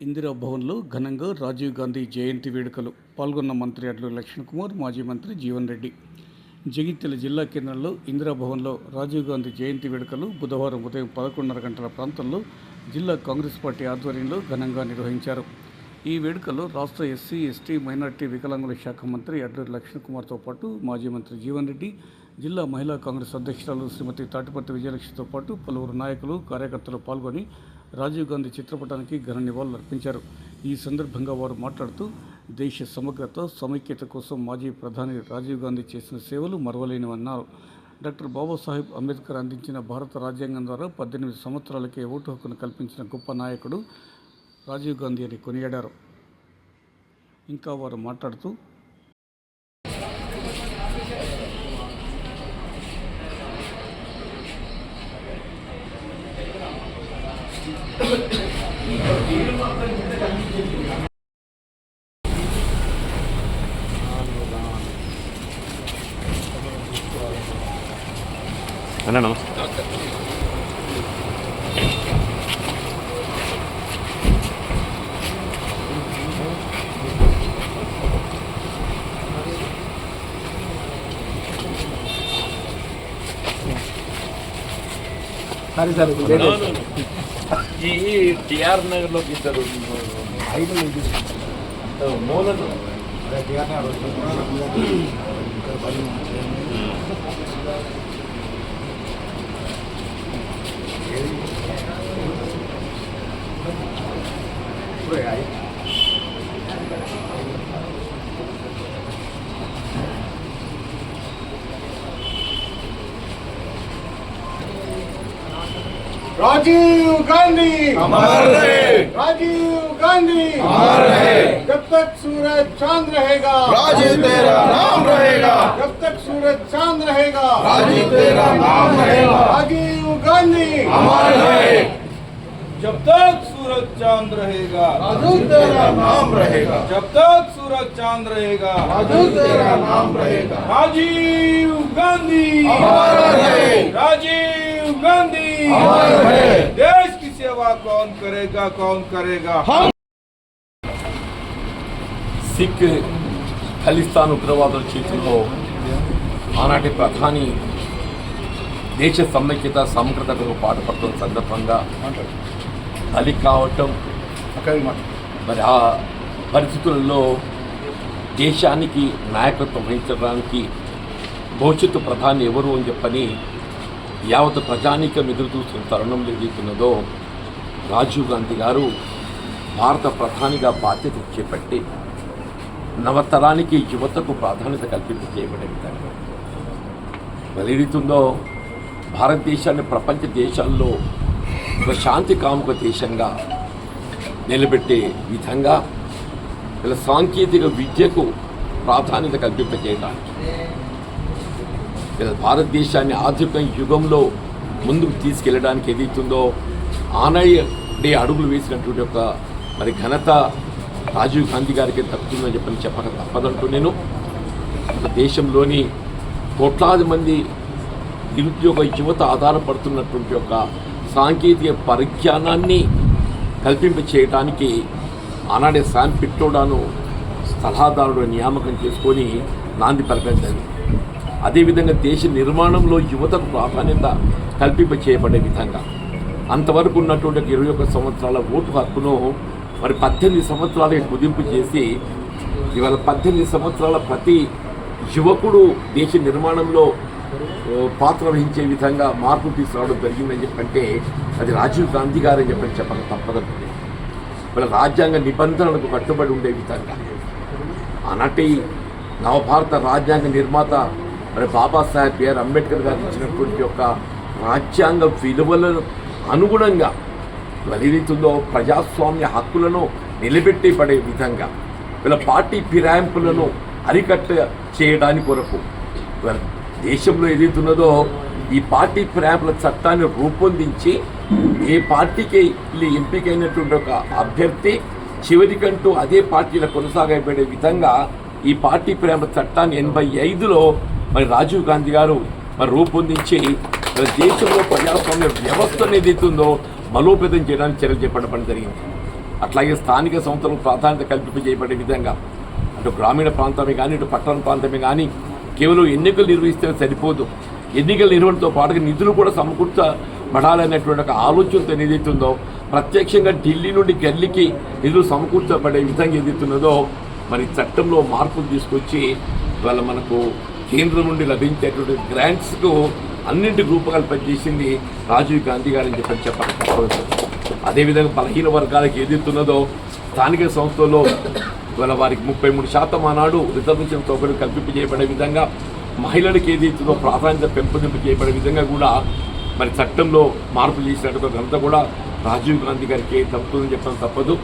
ఇందిరా భవన్లో ఘనంగా రాజీవ్ గాంధీ జయంతి వేడుకలు పాల్గొన్న మంత్రి అడ్లు లక్ష్మణ్ కుమార్ మాజీ మంత్రి జీవన్ రెడ్డి. జగిత్యాల జిల్లా కేంద్రంలో ఇందిరా భవన్లో రాజీవ్ గాంధీ జయంతి వేడుకలు బుధవారం ఉదయం పదకొండున్నర గంటల ప్రాంతంలో జిల్లా కాంగ్రెస్ పార్టీ ఆధ్వర్యంలో ఘనంగా నిర్వహించారు. ఈ వేడుకల్లో రాష్ట్ర ఎస్సీ ఎస్టీ మైనార్టీ వికలాంగుల శాఖ మంత్రి అడ్లూరి లక్ష్మణ్ కుమార్తో పాటు మాజీ మంత్రి జీవన్ రెడ్డి జిల్లా మహిళా కాంగ్రెస్ అధ్యక్షురాలు శ్రీమతి తాటిపత్రి విజయలక్ష్మితో పాటు పలువురు నాయకులు కార్యకర్తలు పాల్గొని రాజీవ్ గాంధీ చిత్రపటానికి ఘన నివాళులు అర్పించారు. ఈ సందర్భంగా వారు మాట్లాడుతూ దేశ సమగ్రత సమైక్యత కోసం మాజీ ప్రధాని రాజీవ్ గాంధీ చేసిన సేవలు మరవలేనివన్నారు డాక్టర్ బాబాసాహెబ్ అంబేద్కర్ అందించిన భారత రాజ్యాంగం ద్వారా పద్దెనిమిది సంవత్సరాలకే ఓటు హక్కును కల్పించిన గొప్ప నాయకుడు రాజీవ్ గాంధీ అని కొనియాడారు. ఇంకా వారు మాట్లాడుతూ అన్న నమస్తే సరే సరే ಈ ಟಿ ಆರ್ನಾಗ ಹೋಗಿದ್ದರು ಮೂಲದ Roger! गांधी। अमर रहे राजीव गांधी। अमर रहे जब तक सूरज चाँद रहेगा। राजीव तेरा नाम रहेगा। जब तक सूरज चाँद रहेगा। राजीव तेरा नाम रहेगा। राजीव गांधी। अमर रहे जब तक सूरज चाँद रहेगा। राजीव तेरा नाम रहेगा। जब तक सूरज चाँद रहेगा। राजीव तेरा नाम रहेगा। राजीव गांधी। अमर रहे राजीव गांधी। अमर रहे देश की सेवा कौन करेगा कौन करेगा సిక్ ఖలిస్తాన్ ఉగ్రవాదుల చేతుల్లో ఆనాటి ప్రధాని దేశ సమైక్యత సమగ్రతకు పాటుపడుతున్న సందర్భంగా బలి కావటం మరి ఆ పరిస్థితులలో దేశానికి నాయకత్వం వహించడానికి భవిష్యత్తు ప్రధాని ఎవరు అని చెప్పని యావత్ ప్రజానీకం ఎదురు చూస్తున్న తరుణంలో ఏదైతున్నదో రాజీవ్ గాంధీ గారు భారత ప్రధానిగా బాధ్యత చేపట్టి నవతరానికి యువతకు ప్రాధాన్యత కల్పించి చేయబడే విధంగా భారతదేశాన్ని ప్రపంచ దేశాల్లో ఒక శాంతి కాముక దేశంగా నిలబెట్టే విధంగా ఇలా సాంకేతిక విద్యకు ప్రాధాన్యత కల్పింపజేయడానికి ఇలా భారతదేశాన్ని ఆధునిక యుగంలో ముందుకు తీసుకెళ్ళడానికి ఏదైతుందో ఆనాడే అడుగులు వేసినటువంటి ఒక మరి ఘనత రాజీవ్ గాంధీ గారికి తప్పుతుందని చెప్పని చెప్పక తప్పదంటూ నేను. దేశంలోని కోట్లాది మంది నిరుద్యోగ యువత ఆధారపడుతున్నటువంటి ఒక సాంకేతిక పరిజ్ఞానాన్ని కల్పింప చేయడానికి ఆనాడే శాన్ పిట్టోడాను సలహాదారుడు నియామకం చేసుకొని నాంది పలకడం అదేవిధంగా దేశ నిర్మాణంలో యువతకు ప్రాధాన్యత కల్పింప చేయబడే విధంగా అంతవరకు ఉన్నటువంటి ఇరవై ఒక్క సంవత్సరాల ఓటు హక్కును మరి పద్దెనిమిది సంవత్సరాలకి కుదింపు చేసి ఇవాళ పద్దెనిమిది సంవత్సరాల ప్రతి యువకుడు దేశ నిర్మాణంలో పాత్ర వహించే విధంగా మార్పు తీసుకురావడం జరిగిందని చెప్పంటే అది రాజీవ్ గాంధీ గారని చెప్పని చెప్పక తప్పదండి వాళ్ళ రాజ్యాంగ నిబంధనలకు కట్టుబడి ఉండే విధంగా ఆనాటి నవభారత రాజ్యాంగ నిర్మాత మరి బాబాసాహెబ్ బిఆర్ అంబేద్కర్ గారు ఇచ్చినటువంటి యొక్క రాజ్యాంగ విలువలను అనుగుణంగా ఏదైతుందో ప్రజాస్వామ్య హక్కులను నిలబెట్టి పడే విధంగా వీళ్ళ పార్టీ ఫిరాయింపులను అరికట్ట చేయడానికి కొరకు దేశంలో ఏదైతున్నదో ఈ పార్టీ ఫిరాయింపుల చట్టాన్ని రూపొందించి ఏ పార్టీకి ఎంపికైనటువంటి ఒక అభ్యర్థి చివరికంటూ అదే పార్టీలో కొనసాగబడే విధంగా ఈ పార్టీ ప్రేమ చట్టాన్ని ఎనభై ఐదులో మరి రాజీవ్ గాంధీ గారు మరి రూపొందించి దేశంలో ప్రజాస్వామ్య వ్యవస్థ ఏదైతే ఉందో బలోపేతం చేయడానికి చర్యలు చేపట్టడం జరిగింది. అట్లాగే స్థానిక సంస్థలకు ప్రాధాన్యత కల్పింప చేయబడే విధంగా అటు గ్రామీణ ప్రాంతమే కానీ ఇటు పట్టణ ప్రాంతమే కానీ కేవలం ఎన్నికలు నిర్వహిస్తే సరిపోదు. ఎన్నికల నిర్వహణతో పాటుగా నిధులు కూడా సమకూర్చబడాలనేటువంటి ఒక ఆలోచనతో ఏదైతే ఉందో ప్రత్యక్షంగా ఢిల్లీ నుండి గల్లీకి నిధులు సమకూర్చబడే విధంగా ఏదైతున్నదో మరి చట్టంలో మార్పులు తీసుకొచ్చి ఇవాళ మనకు కేంద్రం నుండి లభించేటువంటి గ్రాంట్స్కు అన్నింటి రూపకల్పన చేసింది రాజీవ్ గాంధీ గారని చెప్పని చెప్పాలి. అదేవిధంగా బలహీన వర్గాలకు ఏదైతున్నదో స్థానిక సంస్థల్లో ఇవాళ వారికి ముప్పై మూడు శాతం ఆనాడు రిజర్వేషన్ సౌకర్యం కల్పింపజేయబడే విధంగా మహిళలకు ఏదైతుందో ప్రాధాన్యత పెంపొందింపు చేయబడే విధంగా కూడా మరి చట్టంలో మార్పు చేసినటువంటి ఘనత కూడా రాజీవ్ గాంధీ గారికి తప్పుతుందని చెప్పడం తప్పదు.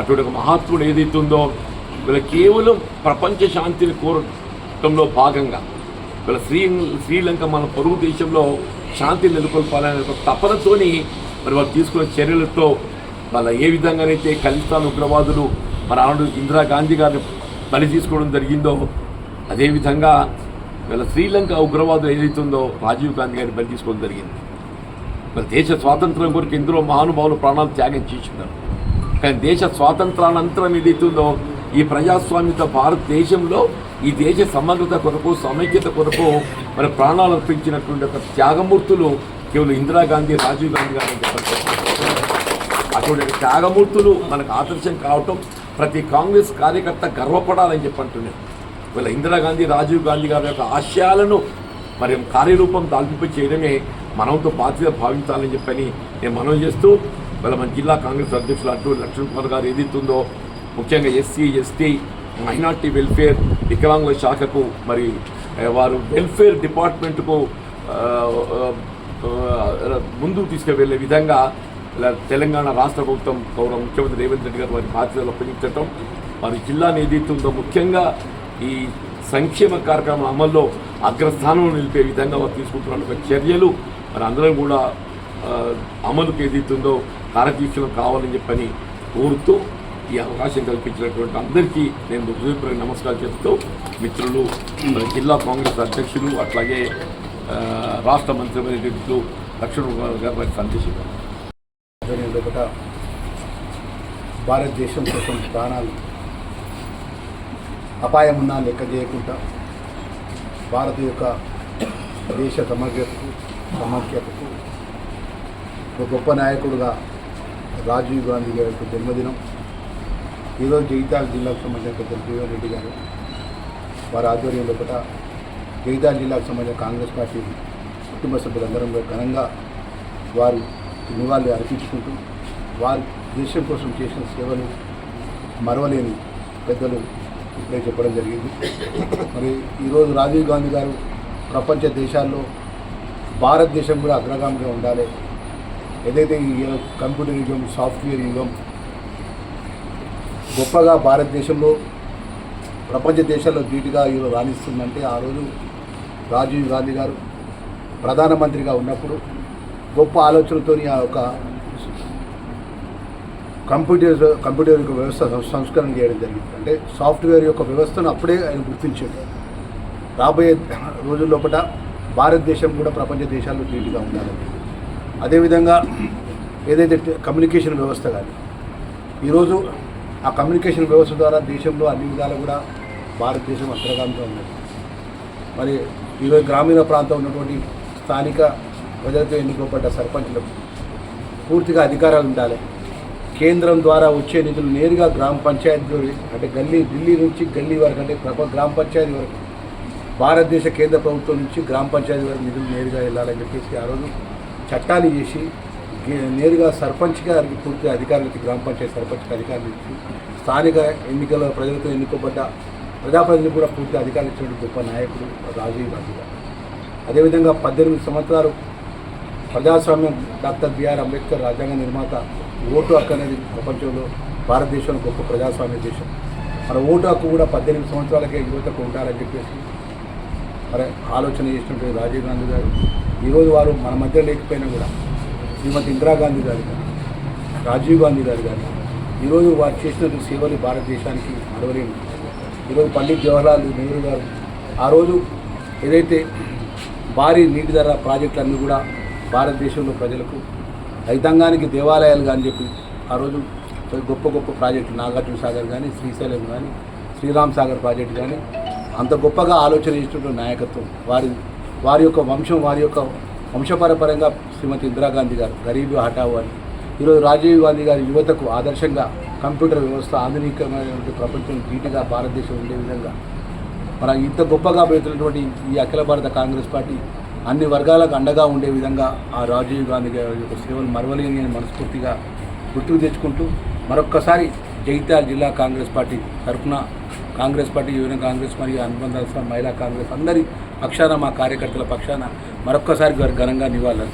అటువంటి ఒక మహాత్ముడు ఏదైతుందో వీళ్ళ కేవలం ప్రపంచ శాంతిని కోరటంలో భాగంగా వీళ్ళ శ్రీ శ్రీలంక మన పొరుగు దేశంలో శాంతిని నెలకొల్పాలనే ఒక తపనతోని మరి వాళ్ళు తీసుకున్న చర్యలతో వాళ్ళ ఏ విధంగానైతే ఖలిస్తాన్ ఉగ్రవాదులు మరి ఆనాడు ఇందిరాగాంధీ గారిని బలి తీసుకోవడం జరిగిందో అదేవిధంగా వీళ్ళ శ్రీలంక ఉగ్రవాదులు ఏదైతుందో రాజీవ్ గాంధీ గారిని బలి తీసుకోవడం జరిగింది. మరి దేశ స్వాతంత్రం కొరకు ఎందరో మహానుభావులు ప్రాణాలు త్యాగం చేస్తున్నారు. కానీ దేశ స్వాతంత్రానంతరం ఏదైతుందో ఈ ప్రజాస్వామ్యత భారతదేశంలో ఈ దేశ సమగ్రత కొరకు సమైక్యత కొరకు మరి ప్రాణాలు అర్పించినటువంటి ఒక త్యాగమూర్తులు కేవలం ఇందిరాగాంధీ రాజీవ్ గాంధీ గారు అటువంటి త్యాగమూర్తులు మనకు ఆదర్శం కావటం ప్రతి కాంగ్రెస్ కార్యకర్త గర్వపడాలని చెప్పంటున్నాను వీళ్ళ ఇందిరాగాంధీ రాజీవ్ గాంధీ గారి యొక్క ఆశయాలను మరి కార్యరూపం దాల్పింప చేయడమే మనంతో బాధ్యత భావించాలని చెప్పని నేను మనం చేస్తూ వీళ్ళ మన జిల్లా కాంగ్రెస్ అధ్యక్షులు అటు లక్ష్మణ్ కుమార్ గారు ఏదైతుందో ముఖ్యంగా ఎస్సీ ఎస్టీ మైనార్టీ వెల్ఫేర్ వికలాంగుల శాఖకు మరి వారు వెల్ఫేర్ డిపార్ట్మెంట్కు ముందుకు తీసుకువెళ్ళే విధంగా ఇలా తెలంగాణ రాష్ట్ర ప్రభుత్వం గౌరవ ముఖ్యమంత్రి రేవంత్ రెడ్డి గారు వారి బాధ్యతలు అప్పగించడం వారి జిల్లాను ఏదైతే ఉందో ముఖ్యంగా ఈ సంక్షేమ కార్యక్రమం అమల్లో అగ్రస్థానంలో నిలిపే విధంగా వారు తీసుకుంటున్న చర్యలు మరి అందరం కూడా అమలుకు ఏదైతుందో కార్యదీక్షలు కావాలని చెప్పని కోరుతూ ఈ అవకాశం కల్పించినటువంటి అందరికీ నేను హృదయపూర్వక నమస్కారం చెప్తూ మిత్రులు జిల్లా కాంగ్రెస్ అధ్యక్షులు అట్లాగే రాష్ట్ర మంత్రివర్యులు లక్ష్మణ్ కుమార్ గారు వారికి సందేశం ఒకట భారతదేశం కోసం ప్రాణాలు అపాయం ఉన్నా లెక్క చేయకుండా భారత యొక్క దేశ సమగ్రతకు సమాఖ్యతకు ఒక గొప్ప నాయకుడుగా రాజీవ్ గాంధీ గారి యొక్క జన్మదినం ఈరోజు జగిత్యాల జిల్లాకు సంబంధించిన పెద్దలు జీవన్ రెడ్డి గారు వారి ఆధ్వర్యంలో కూడా జగిత్యాల జిల్లాకు సంబంధించిన కాంగ్రెస్ పార్టీ కుటుంబ సభ్యులందరం కూడా ఘనంగా వారు నివాళులు అర్పించుకుంటూ వారి దేశం కోసం చేసిన సేవలు మరవలేని పెద్దలు ఇప్పుడే చెప్పడం జరిగింది. మరి ఈరోజు రాజీవ్ గాంధీ గారు ప్రపంచ దేశాల్లో భారతదేశం కూడా అగ్రగామిగా ఉండాలి. ఏదైతే ఈ కంప్యూటర్ యుగం సాఫ్ట్వేర్ యుగం గొప్పగా భారతదేశంలో ప్రపంచ దేశాల్లో ధీటుగా ఈరోజు రాణిస్తుందంటే ఆ రోజు రాజీవ్ గాంధీ గారు ప్రధానమంత్రిగా ఉన్నప్పుడు గొప్ప ఆలోచనతో ఆ యొక్క కంప్యూటర్ కంప్యూటర్ యొక్క వ్యవస్థ సం- సంస్కరణ చేయడం జరిగింది. అంటే సాఫ్ట్వేర్ యొక్క వ్యవస్థను అప్పుడే ఆయన గుర్తించాడు. రాబోయే రోజుల్లోపట భారతదేశం కూడా ప్రపంచ దేశాల్లో ధీటుగా ఉండాలని అదేవిధంగా ఏదైతే కమ్యూనికేషన్ వ్యవస్థ కానీ ఈరోజు ఆ కమ్యూనికేషన్ వ్యవస్థ ద్వారా దేశంలో అన్ని విధాలు కూడా భారతదేశం అగ్రగామిగా ఉన్నది. మరి ఈరోజు గ్రామీణ ప్రాంతం ఉన్నటువంటి స్థానిక ప్రజలతో ఎన్నుకోబడ్డ సర్పంచులకు పూర్తిగా అధికారాలు ఉండాలి. కేంద్రం ద్వారా వచ్చే నిధులు నేరుగా గ్రామ పంచాయతీ అంటే గల్లీ ఢిల్లీ నుంచి గల్లీ వరకు అంటే ప్రప గ్రామ పంచాయతీ వరకు భారతదేశ కేంద్ర ప్రభుత్వం నుంచి గ్రామ పంచాయతీ వరకు నిధులు నేరుగా వెళ్ళాలని చెప్పేసి ఆ రోజు చట్టాలు చేసి నేరుగా సర్పంచ్ గారికి పూర్తి అధికారులకి గ్రామ పంచాయతీ సర్పంచ్కి అధికారులు ఇచ్చి స్థానిక ఎన్నికల ప్రజలతో ఎన్నుకోబడ్డ ప్రజాప్రతినిధులు కూడా పూర్తి అధికారులు ఇచ్చిన గొప్ప నాయకుడు రాజీవ్ గాంధీ గారు. అదేవిధంగా పద్దెనిమిది సంవత్సరాలు ప్రజాస్వామ్యం డాక్టర్ బిఆర్ అంబేద్కర్ రాజ్యాంగ నిర్మాత ఓటు హక్కు అనేది ప్రపంచంలో భారతదేశంలో గొప్ప ప్రజాస్వామ్య దేశం. మన ఓటు హక్కు కూడా పద్దెనిమిది సంవత్సరాలకే యువతకు ఉండాలని చెప్పేసి మరి ఆలోచన చేసినటువంటి రాజీవ్ గాంధీ గారు. ఈరోజు వారు మన మధ్య లేకపోయినా కూడా శ్రీమతి ఇందిరాగాంధీ గారు కానీ రాజీవ్ గాంధీ గారు కానీ ఈరోజు వారు చేసినటువంటి సేవలు భారతదేశానికి మరవలేము ఈరోజు పండిత్ జవహర్లాల్ నెహ్రూ గారు ఆ రోజు ఏదైతే భారీ నీటి ధర ప్రాజెక్టులన్నీ కూడా భారతదేశంలో ప్రజలకు రైతాంగానికి దేవాలయాలు కానీ చెప్పి ఆ రోజు గొప్ప గొప్ప ప్రాజెక్టులు నాగార్జున సాగర్ కానీ శ్రీశైలం కానీ శ్రీరామ్ సాగర్ ప్రాజెక్ట్ కానీ అంత గొప్పగా ఆలోచన చేసినటువంటి నాయకత్వం వారి వారి యొక్క వంశం వారి యొక్క వంశపరపరంగా శ్రీమతి ఇందిరాగాంధీ గారు గరీబ్ హఠావు అని ఈరోజు రాజీవ్ గాంధీ గారి యువతకు ఆదర్శంగా కంప్యూటర్ వ్యవస్థ ఆధునికమైనటువంటి ప్రపంచం ధీటుగా భారతదేశం ఉండే విధంగా. మన ఇంత గొప్పగా పెడుతున్నటువంటి ఈ అఖిల భారత కాంగ్రెస్ పార్టీ అన్ని వర్గాలకు అండగా ఉండే విధంగా ఆ రాజీవ్ గాంధీ గారి యొక్క సేవలు మరవలేని మనస్ఫూర్తిగా గుర్తుకు తెచ్చుకుంటూ మరొక్కసారి జగిత్యాల జిల్లా కాంగ్రెస్ పార్టీ తరఫున కాంగ్రెస్ పార్టీ యువన కాంగ్రెస్ మరియు అనుబంధ మహిళా కాంగ్రెస్ అందరి పక్షాన మా కార్యకర్తల పక్షాన మరొక్కసారి వారు ఘనంగా నివాళులు